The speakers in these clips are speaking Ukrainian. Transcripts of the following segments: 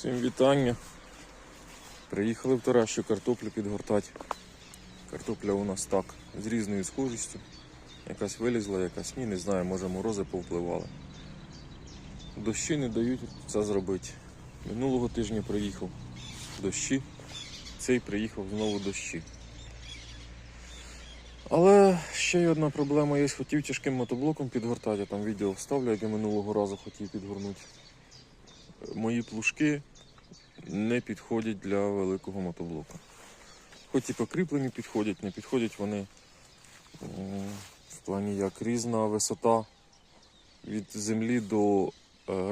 Всім вітання. Приїхали в Таращу картоплю підгортати. Картопля у нас так, з різною схожістю. Якась вилізла, якась ні, не знаю, може морози повпливали. Дощі не дають це зробити. Минулого тижня приїхав дощі, цей приїхав знову дощі. Але ще й одна проблема є, хотів тяжким мотоблоком підгортати, я там відео вставлю, як я минулого разу хотів підгорнути. Мої плужки не підходять для великого мотоблока. Хоч і покріплені підходять, не підходять вони в плані як різна висота від землі до е,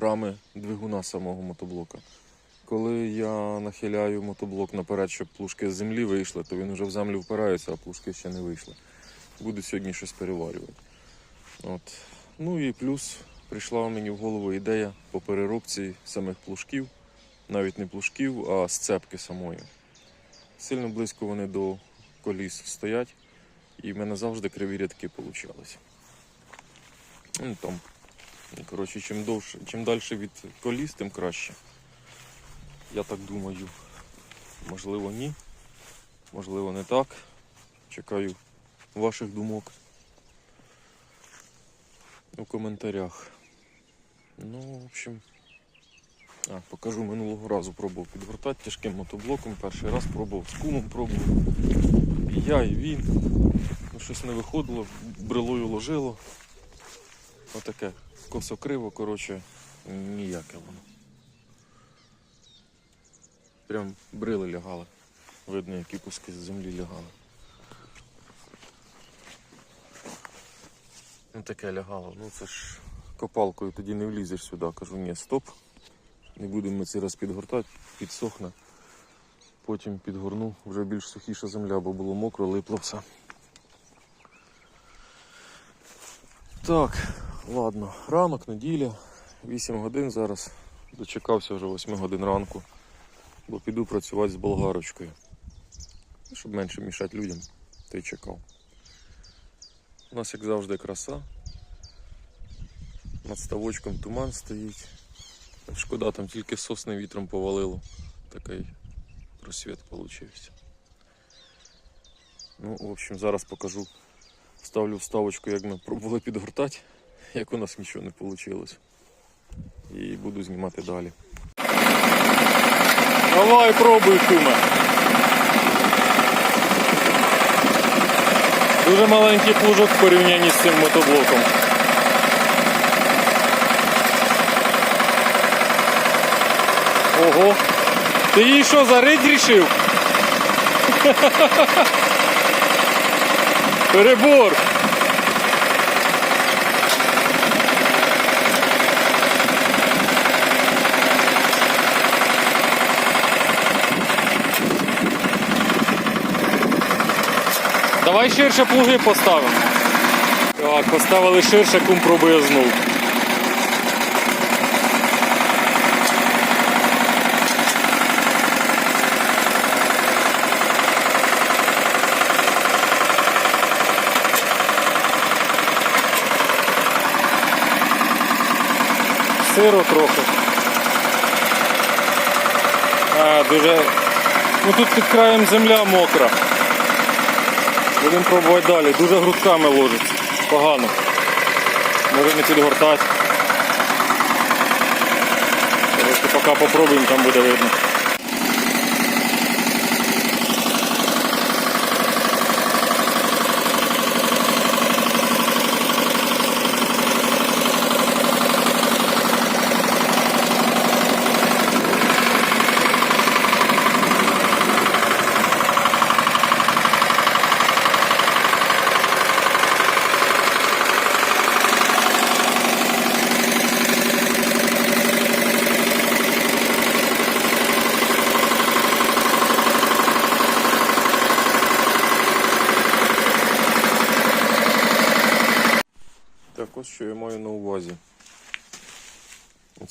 рами двигуна самого мотоблока. Коли я нахиляю мотоблок наперед, щоб плужки з землі вийшли, то він вже в землю впирається, а плужки ще не вийшли. Буду сьогодні щось переварювати. От. Ну і плюс прийшла мені в голову ідея по переробці самих плужків, навіть не плужків, а сцепки самої. Сильно близько вони до коліс стоять, і в мене завжди криві рядки получалися. Ну, там, коротше, чим, довше, чим далі від коліс, тим краще. Я так думаю. Можливо, ні. Можливо, не так. Чекаю ваших думок у коментарях. Ну, в общем, а, покажу минулого разу пробував підгортати тяжким мотоблоком. Перший раз пробував з кумом пробував. І я, і він. Ну, щось не виходило, брелою ложило. Отаке косо-криво, коротше, ніяке воно. Прям брили лягали. Видно, які куски з землі лягали. Ну таке лягало. Ну це ж копалкою тоді не влізеш сюди. Кажу, ні, стоп. Не будемо цей раз підгортати, підсохне. Потім підгорну, вже більш сухіша земля, бо було мокро, липло все. Так, ладно, ранок, неділя, 8 годин зараз. Дочекався вже 8 годин ранку, бо піду працювати з болгарочкою. Щоб менше мішати людям, й чекав. У нас, як завжди, краса. Над ставочком туман стоїть. Шкода, там тільки сосни вітром повалило. Такий просвіт получився. Ну, в общем, зараз покажу. Ставлю вставочку, як ми пробували підгортати, як у нас нічого не вийшло. І буду знімати далі. Давай, пробуй, куме. Дуже маленький плужок в порівнянні з цим мотоблоком. Ого. Ти її що, зарить рішив? Перебор. Давай ширше плуги поставимо. Так, поставили ширше, кум пробує знов. Сиро трохи. А, дуже. Ну тут під краєм земля мокра. Будемо пробувати далі. Дуже грудками ложиться. Погано. Може не підгортати. Поки попробуємо, там буде видно. Так, ось що я маю на увазі.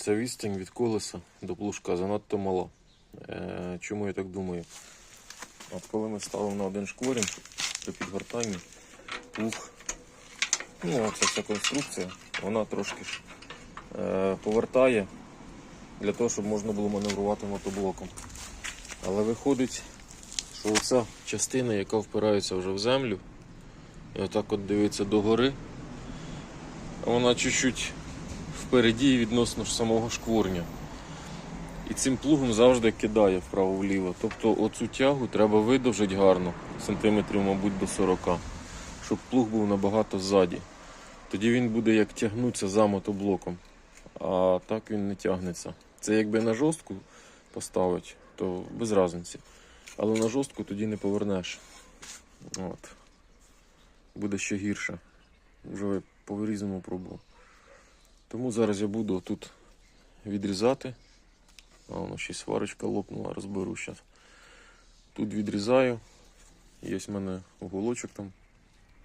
Ця відстань від колеса до плужка занадто мала. Е, чому я так думаю? От коли ми ставимо на один шкворінг при підгортанні, плуг, ну оця вся конструкція, вона трошки ж е, повертає для того, щоб можна було маневрувати мотоблоком. Але виходить, що оця частина, яка впирається вже в землю, і отак от дивиться догори, вона чуть-чуть впереді відносно ж самого шкворня. І цим плугом завжди кидає вправо-вліво. Тобто оцю тягу треба видовжити гарно, сантиметрів, мабуть, до 40, щоб плуг був набагато ззаді. Тоді він буде як тягнутися за мотоблоком. А так він не тягнеться. Це якби на жорстку поставити, то без разниці. Але на жорстку тоді не повернеш. От. Буде ще гірше. Вже по різному пробував. Тому зараз я буду тут відрізати. А воно ще сварочка лопнула, розберу зараз. Тут відрізаю. Є в мене уголочок там,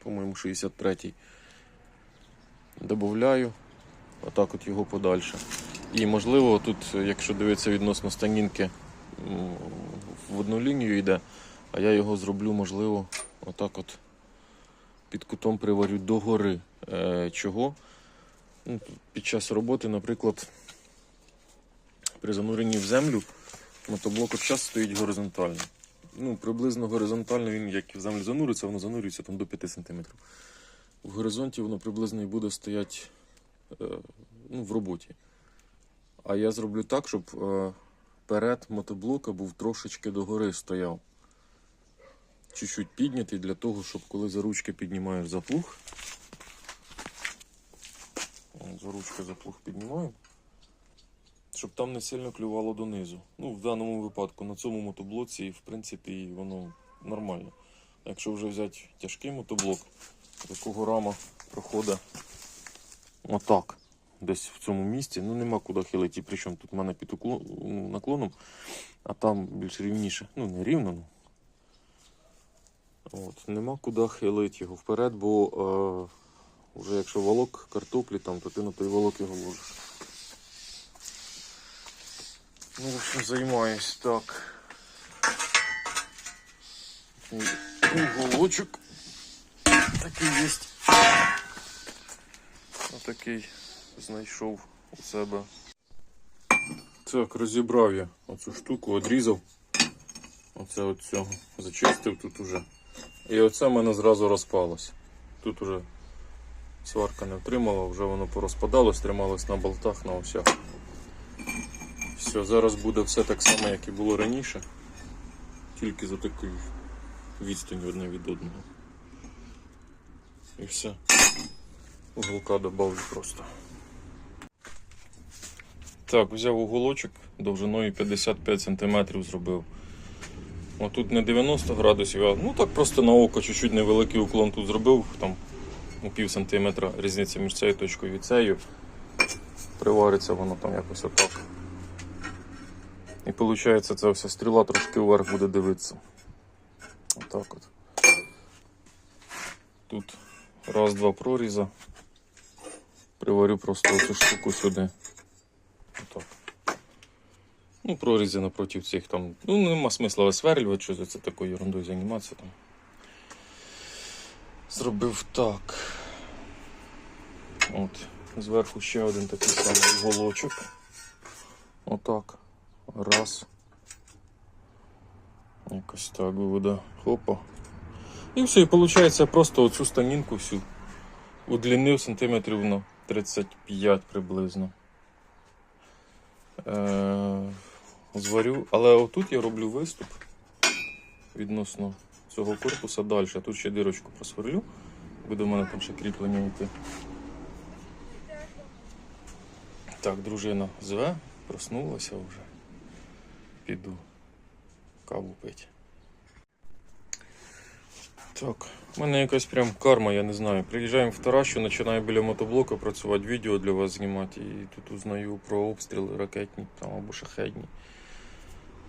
по-моєму, 63-й. Добавляю. Отак от його подальше. І можливо, тут, якщо дивитися відносно станінки, в одну лінію йде, а я його зроблю, можливо, отак от під кутом приварю догори. Е, чого? Ну, під час роботи, наприклад, при зануренні в землю мотоблок от час стоїть горизонтально. Ну, приблизно горизонтально він, як в землю зануриться, воно занурюється там до 5 см. В горизонті воно приблизно і буде стояти е, ну, в роботі. А я зроблю так, щоб е, перед мотоблока був трошечки догори стояв. Чуть-чуть піднятий для того, щоб коли за ручки піднімаєш за плуг. От, За ручки за плуг піднімаю. Щоб там не сильно клювало донизу. Ну, в даному випадку на цьому мотоблоці, в принципі, воно нормально. Якщо вже взяти тяжкий мотоблок, якого рама проходить отак, десь в цьому місці, ну нема куди хилити. Причому тут в мене під ну, наклоном, а там більш рівніше. Ну, не рівно. Ну. От, нема куди хилити його вперед, бо е, вже якщо волок картоплі, там, то ти на той волок його ложиш. Ну, в общем, займаюсь так. Уголочок такий є. Отакий знайшов у себе. Так, розібрав я оцю штуку, одрізав. Оце от цього. Зачистив тут уже. І оце в мене зразу розпалось. Тут уже сварка не втримала, вже воно порозпадалось, трималось на болтах, на осях. Все, зараз буде все так само, як і було раніше. Тільки за такою відстаню одне від одного. І все. Уголка добавлю просто. Так, взяв уголочок довжиною 55 см зробив. Отут не 90 градусів, а ну так просто на око чуть-чуть невеликий уклон тут зробив, там у пів сантиметра різниця між цією точкою і цією. Привариться воно там якось отак. І виходить, ця вся стріла трошки вверх буде дивитися. Отак от. Тут раз-два проріза. Приварю просто цю штуку сюди. Отак. Ну, прорізи напроти цих там. Ну, нема смисла висверлювати, що за це такою ерундою займатися там. Зробив так. От. Зверху ще один такий самий голочок. Отак. Раз. Якось так буде. Хопа. І все, і виходить просто оцю станінку всю удлінив сантиметрів на 35 приблизно. Е, зварю. Але отут я роблю виступ відносно цього корпуса далі. Тут ще дирочку просверлю. Буде в мене там ще кріплення йти. Так, дружина зве, проснулася вже. Піду каву пити. Так, у мене якась прям карма, я не знаю. Приїжджаємо в Таращу, починаю біля мотоблока працювати, відео для вас знімати. І тут узнаю про обстріли ракетні там, або шахедні.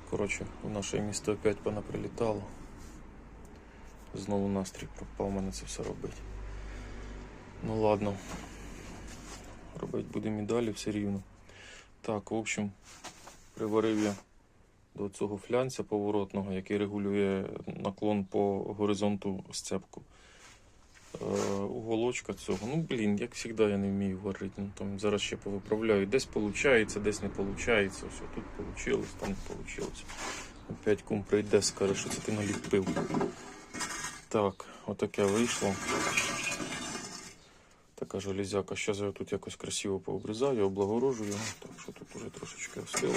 Коротше, в наше місто опять понаприлітало. Знову настрій пропав мене це все робити. Ну ладно. Робити будемо і далі все рівно. Так, в общем, приварив я до цього флянця поворотного, який регулює наклон по горизонту сцепку. уголочка цього. Ну, блін, як завжди я не вмію варити. Ну, там зараз ще повиправляю. Десь виходить, десь не виходить. Все, тут вийшло, там не вийшло. Опять кум прийде, скаже, що це ти наліпив. Так, отаке вийшло. Така железяка. Зараз я тут якось красиво пообрізаю, облагорожую. Так що тут уже трошечки остило.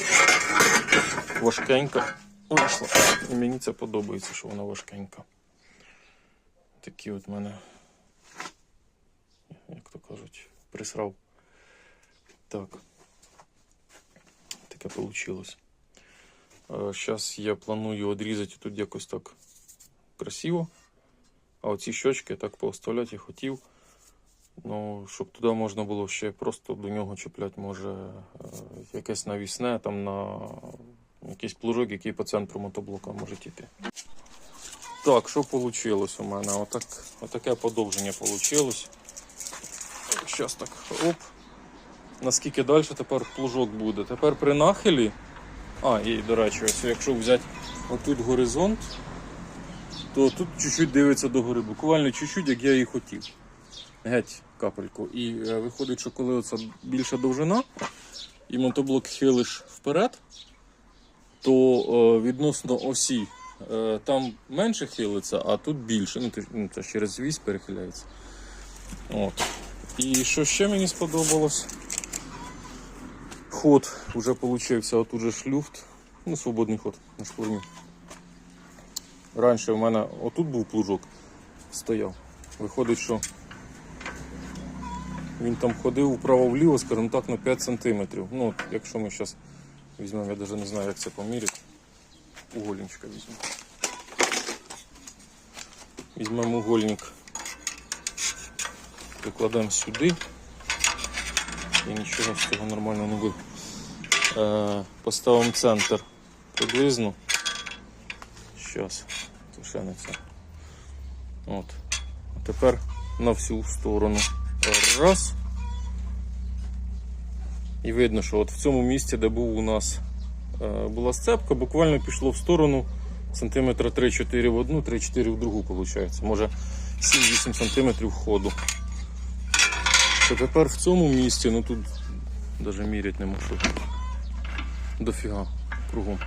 Важкенька вийшла. І мені це подобається, що вона важкенька. Такі от мене, як то кажуть, присрав. Так. Таке вийшло. Зараз я планую відрізати тут якось так красиво. А оці щочки я так пооставляти хотів. Ну, щоб туди можна було ще просто до нього чіпляти, може, е, якесь навісне, там на якийсь плужок, який по центру мотоблока може йти. Так, що вийшло у мене? Отак, отаке подовження вийшло. Зараз так, оп. Наскільки далі тепер плужок буде? Тепер при нахилі. А, і до речі, ось якщо взяти отут горизонт, то тут чуть-чуть дивиться догори. Буквально чуть-чуть, як я і хотів. Геть капельку. І е, виходить, що коли оця більша довжина, і мотоблок хилиш вперед, то е, відносно осі е, там менше хилиться, а тут більше. Ну, ну, це через вісь перехиляється. От. І що ще мені сподобалось? Ход вже получився, отут же ж люфт. Ну, свободний ход на шкурні. Раніше в мене отут був плужок, стояв. Виходить, що він там ходив вправо-вліво, скажімо так, на 5 см. Ну, от якщо ми зараз візьмемо, я навіть не знаю, як це поміряти. Угольничка візьмемо. Візьмемо угольник, прикладемо сюди. І нічого з цього нормально не буде. Е, поставимо центр приблизно. Щас, це не це. От. А тепер на всю сторону. Раз. І видно, що от в цьому місці, де був у нас е, була сцепка, буквально пішло в сторону сантиметра 3-4 в одну, 3-4 в другу, виходить. Може 7-8 сантиметрів ходу. То тепер в цьому місці, ну тут навіть міряти не можу. Дофіга кругом.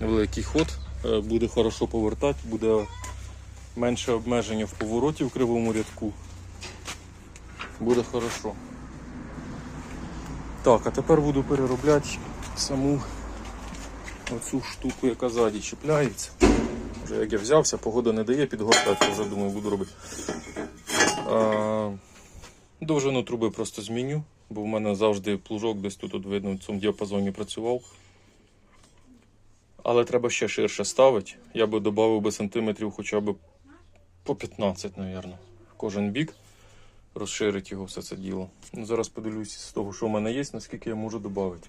Великий ход, е, буде хорошо повертати, буде менше обмеження в повороті в кривому рядку. Буде хорошо. Так, а тепер буду переробляти саму оцю штуку, яка ззаді чіпляється. Вже як я взявся, погода не дає підгортати, вже думаю, буду робити. А, довжину труби просто зміню, бо в мене завжди плужок десь тут от видно в цьому діапазоні працював. Але треба ще ширше ставити. Я би додав би сантиметрів хоча б по 15, мабуть. Кожен бік розширить його все це діло. Ну, зараз подивлюсь з того, що в мене є, наскільки я можу додати.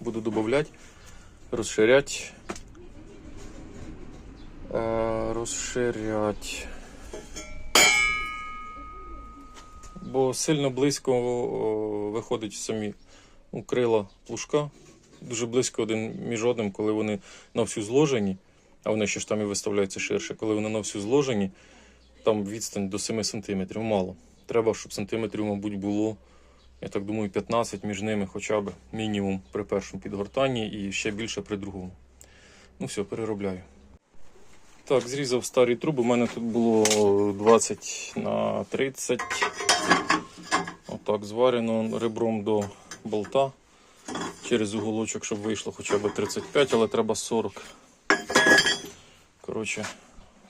Буду додати, розширяти. Е, розширяти. Бо сильно близько о, виходить самі ну, крила плужка. Дуже близько один між одним, коли вони на всю зложені, а вони ще ж там і виставляються ширше. Коли вони на всю зложені, там відстань до 7 см мало. Треба, щоб сантиметрів, мабуть, було, я так думаю, 15 між ними хоча б мінімум при першому підгортанні і ще більше при другому. Ну все, переробляю. Так, зрізав старі труби. У мене тут було 20 на 30. Отак, зварено ребром до болта. Через уголочок, щоб вийшло хоча б 35, але треба 40. Коротше,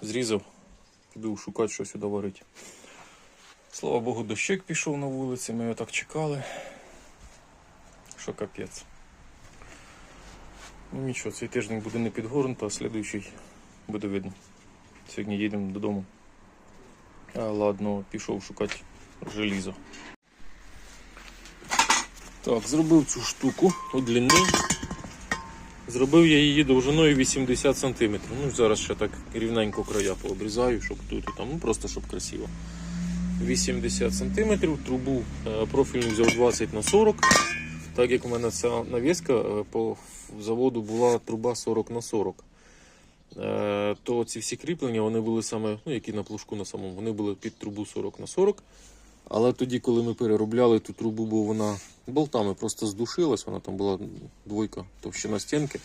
зрізав, піду шукати, що сюди варити. Слава Богу, дощик пішов на вулиці, ми його так чекали. Що капець. Ну нічого, цей тиждень буде не підгорнуто, а слідуючий буде видно. Сьогодні їдемо додому. А, ладно, пішов шукати желізо. Так, зробив цю штуку удлінив. Зробив я її довжиною 80 см. Ну, зараз ще так рівненько края пообрізаю, щоб тут і там, ну просто щоб красиво. 80 см, трубу е, профільну взяв 20 на 40 Так як у мене ця навіска е, по заводу була труба 40 на 40 е, то ці всі кріплення вони були саме, ну які на плужку на самому, вони були під трубу 40 на 40. Але тоді, коли ми переробляли ту трубу, бо вона болтами просто здушилась, вона там була двойка товщина стінки.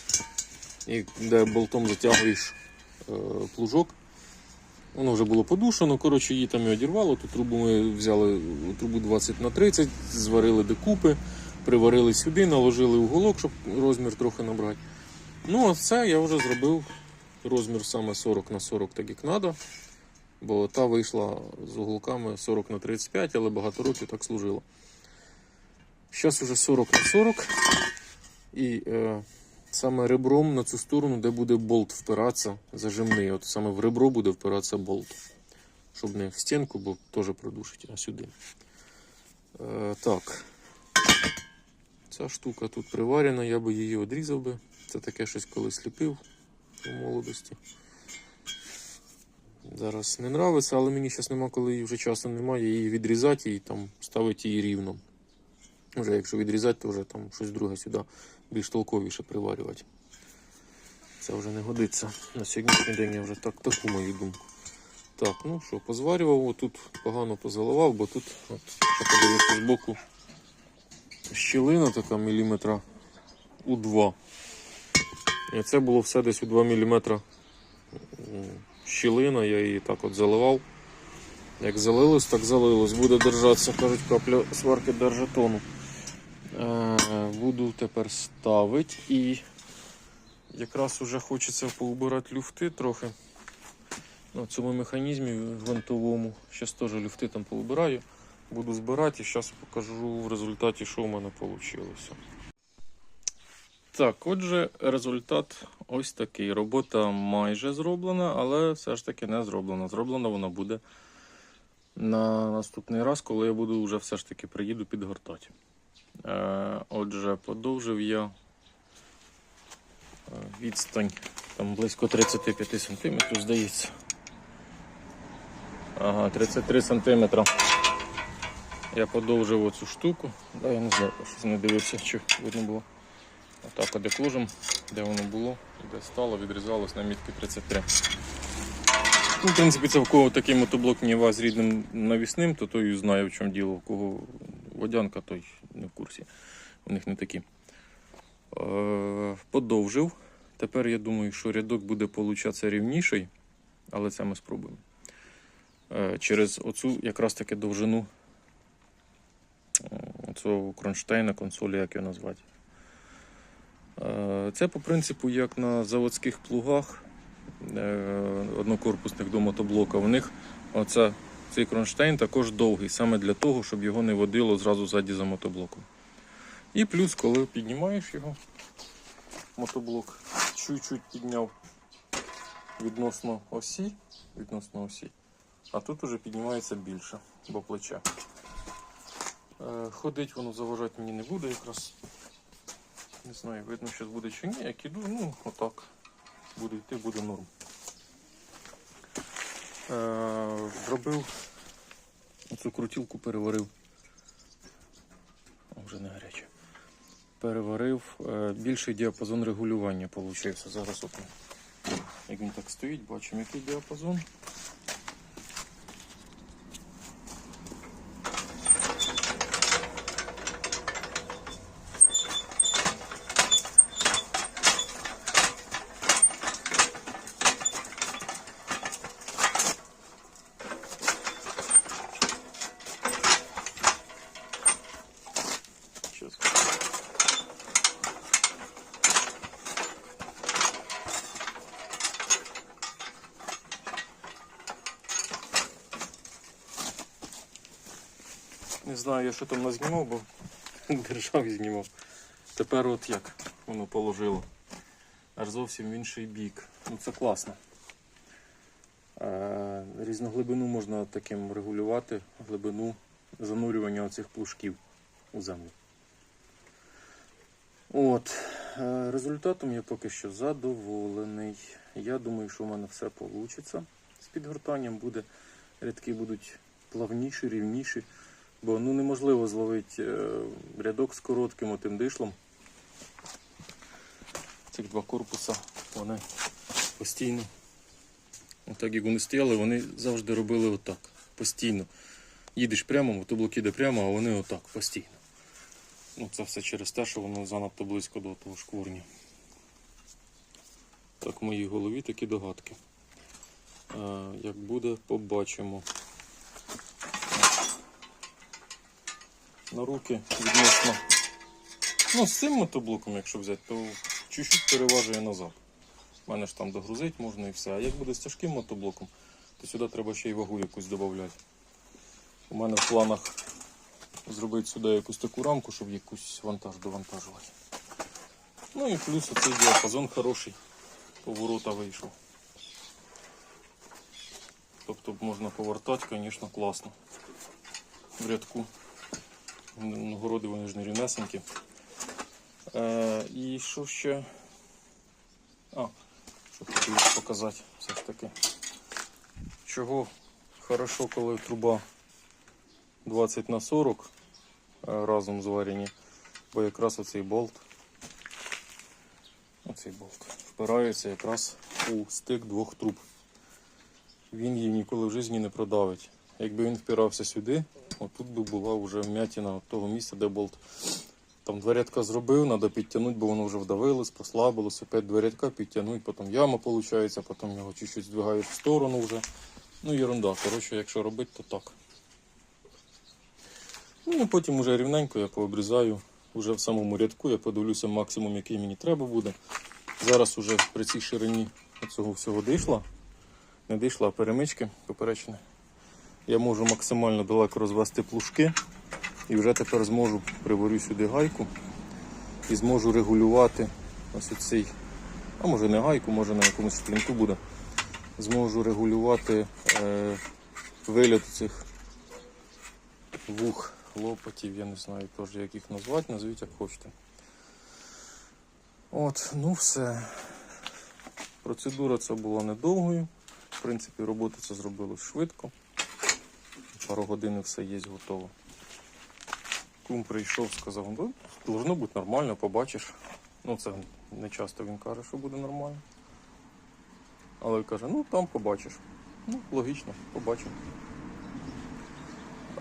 І де болтом затягуєш е, плужок, воно вже було подушено. Коротше, її там і одірвало. Ту трубу ми взяли трубу 20 на 30, зварили докупи, приварили сюди, наложили уголок, щоб розмір трохи набрати. Ну, а це я вже зробив розмір саме 40 на 40, так як треба. Бо та вийшла з уголками 40 на 35, але багато років так служила. Зараз вже 40 на 40. І е, саме ребром на цю сторону, де буде болт впиратися, зажимний. От саме в ребро буде впиратися болт. Щоб не в стінку, бо теж продушить, а сюди. Е, так. Ця штука тут приварена, я би її одрізав би. Це таке щось колись ліпив у молодості. Зараз не нравиться, але мені зараз нема, коли вже часу немає, її відрізати і там ставити її рівно. Вже якщо відрізати, то вже там щось друге сюди більш толковіше приварювати. Це вже не годиться. На сьогоднішній день я вже так таку мою думку. Так, ну що, позварював, тут погано позаливав, бо тут, от, що подивитися збоку, щілина така міліметра у 2. І це було все десь у 2 мм щілина, я її так от заливав. Як залилось, так залилось. Буде держатися, кажуть, капля сварки держатону. Е, буду тепер ставити і якраз вже хочеться поубирати люфти трохи. На цьому механізмі гвинтовому. Зараз теж люфти там поубираю. Буду збирати і зараз покажу в результаті, що в мене вийшло. Так, отже, результат ось такий. Робота майже зроблена, але все ж таки не зроблена. Зроблена вона буде на наступний раз, коли я буду вже все ж таки приїду підгортати. Е, отже, подовжив я е, відстань там близько 35 см, здається. Ага, 33 см. Я подовжив оцю штуку. Да, я не знаю, щось не дивився, чи видно було. Отак одекложим, де воно було, де стало, відрізалось на мітки 33. Ну, в принципі, це в кого такий мотоблок Ніва з рідним навісним, то той знає, в чому діло. У кого водянка, той не в курсі. У них не такі. Е, подовжив. Тепер я думаю, що рядок буде получатися рівніший, але це ми спробуємо. Е, через оцю якраз таки довжину е, оцього кронштейна, консолі, як його назвати. Е, Це по принципу, як на заводських плугах е, однокорпусних до мотоблока. У них оце, цей кронштейн також довгий, саме для того, щоб його не водило зразу ззаді за мотоблоком. І плюс, коли піднімаєш його, мотоблок чуть-чуть підняв відносно осі, відносно осі, а тут уже піднімається більше до плеча. Е, Ходить воно заважати мені не буде якраз. Не знаю, видно, що буде чи ні. Як іду, ну отак. Буду йти, буде норм. Е, зробив оцю крутілку переварив. Вже не гаряче. Переварив. Е, більший діапазон регулювання получився. Зараз от, як він так стоїть, бачимо який діапазон. Не знаю, я що там назнімав, бо держав знімав. Тепер от як воно положило. Аж зовсім в інший бік. Ну це класно. Е, різноглибину можна таким регулювати, глибину занурювання оцих плужків у землю. От. е, Результатом я поки що задоволений. Я думаю, що в мене все вийде. З підгортанням буде. Рядки будуть плавніші, рівніші. Бо ну, неможливо зловити е, рядок з коротким отим дишлом. Цих два корпуса вони постійно. Отак як вони стояли, вони завжди робили отак. Постійно. Їдеш прямо, мотоблок іде прямо, а вони отак, постійно. Ну, це все через те, що воно занадто близько до того шкворня. Так, в моїй голові такі догадки. Е, як буде, побачимо. На руки відносно. Ну, з цим мотоблоком, якщо взяти, то чуть-чуть переважує назад. У мене ж там догрузити можна і все. А як буде з тяжким мотоблоком, то сюди треба ще й вагу якусь додати. У мене в планах зробити сюди якусь таку рамку, щоб якусь вантаж довантажувати. Ну і плюс оцей діапазон хороший. Поворота вийшов. Тобто можна повертати, звісно, класно. В рядку. Городи вони ж не рівнесенькі. Е, і що ще? А, що хотів показати все ж таки. Чого хорошо, коли труба 20 на 40 е, разом зварені, бо якраз оцей болт, оцей болт впирається якраз у стик двох труб. Він її ніколи в житті не продавить. Якби він впирався сюди, отут би була вже вмятина от того місця, де болт. Там два зробив, треба підтягнути, бо воно вже вдавилось, послабилося. Опять два рядка підтягнути, потім яма виходить, потім його чуть-чуть здвигаєш в сторону вже. Ну, ерунда. Коротше, якщо робити, то так. Ну потім уже рівненько я пообрізаю. Уже в самому рядку я подивлюся максимум, який мені треба буде. Зараз уже при цій ширині цього всього дійшла. Не дійшла, а перемички поперечні. Я можу максимально далеко розвести плужки. І вже тепер зможу приварю сюди гайку і зможу регулювати ось цей, а може не гайку, може на якомусь шплінту буде. Зможу регулювати е, виліт цих вух, лопатів, я не знаю теж, як їх назвати, назвіть як хочете. От, ну все. Процедура ця була недовгою. В принципі, робота це зробилось швидко. Пару годин все є готово. Кум прийшов, сказав, ну, должно бути нормально, побачиш. Ну, це не часто він каже, що буде нормально. Але каже, ну там побачиш. Ну, логічно, побачимо.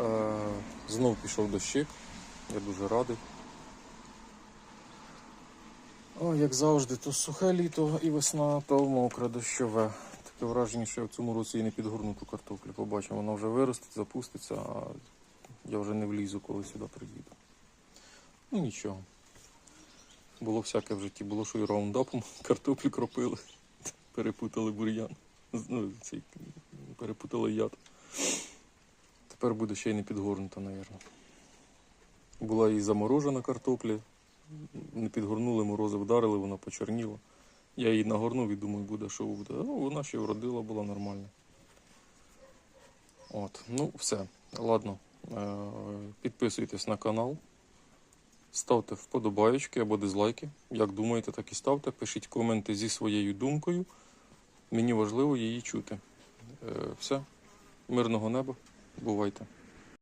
Е, знов пішов дощик. Я дуже радий. О, як завжди, то сухе літо і весна, то мокре дощове. Враження, що я в цьому році і не підгорну ту картоплю. Побачимо, вона вже виросте, запуститься, а я вже не влізу, коли сюди приїду. Ну нічого. Було всяке в житті, було, що і раундапом картоплю кропили, перепутали бур'ян. Ну, цей, перепутали яд. Тепер буде ще й не підгорнута, мабуть. Була і заморожена картопля, не підгорнули, морози вдарили, вона почорніла. Я її нагорнув і думаю, буде, що буде. Ну, вона ще вродила, була нормальна. От, ну все. Ладно. Е, Підписуйтесь на канал. Ставте вподобаєчки або дизлайки. Як думаєте, так і ставте. Пишіть коменти зі своєю думкою. Мені важливо її чути. Е, Все. Мирного неба. Бувайте.